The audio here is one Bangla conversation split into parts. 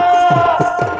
Vitória!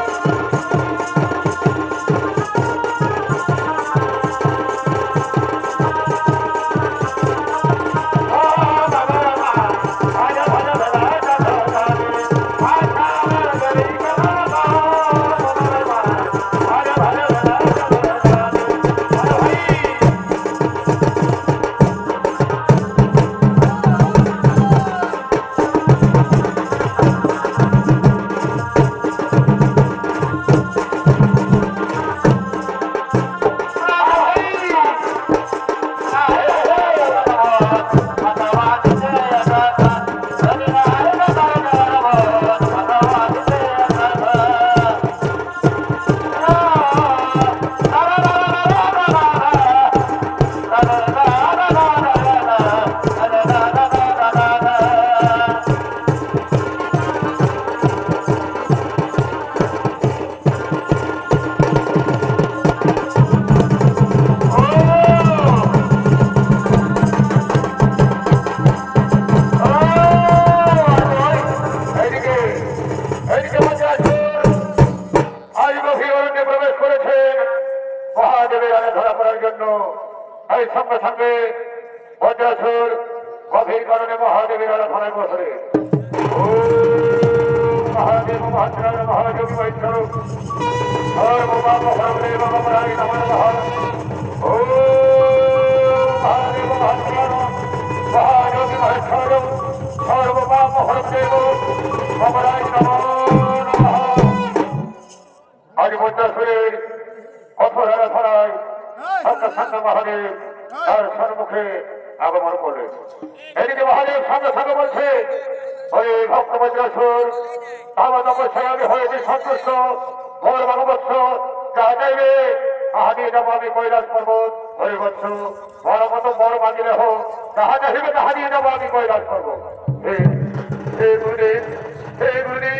মহাদেবের আগে ধরা পড়ার জন্য এই সঙ্গে সঙ্গে বজ্রাসুর গভীর কারণে মহাদেবের আগে ধরায় বসরে মহাদেব মহাত্রার মহাযোগী বৈষ্ণব সর্ববাম সর্বদেব মহারাজ নমঃ ও মহাদেব মহাত্রার মহাযোগী বৈষ্ণব সর্ববাম সর্বদেব মহারাজ নমঃ আজ ধরায় সঙ্গে মহাদেব তার সন্মুখে আগমন করলেন এদিকে মহাদেব সঙ্গে সঙ্গে বলছে হরে ভক্ত বজ্রাসুর, আমার তপস্যায় আমি হয়েছি সন্তুষ্ট মোর ভগবৎস যাহা চাইবে তাহাকে যাব আমি কৈলাস পর্বত হরে বৎস। বড় মত বড় মাগিলে হোক তাহা চাইবে তাহা নিয়ে যাব আমি কৈলাস পর্বত। হে হে গুরু হে গুরু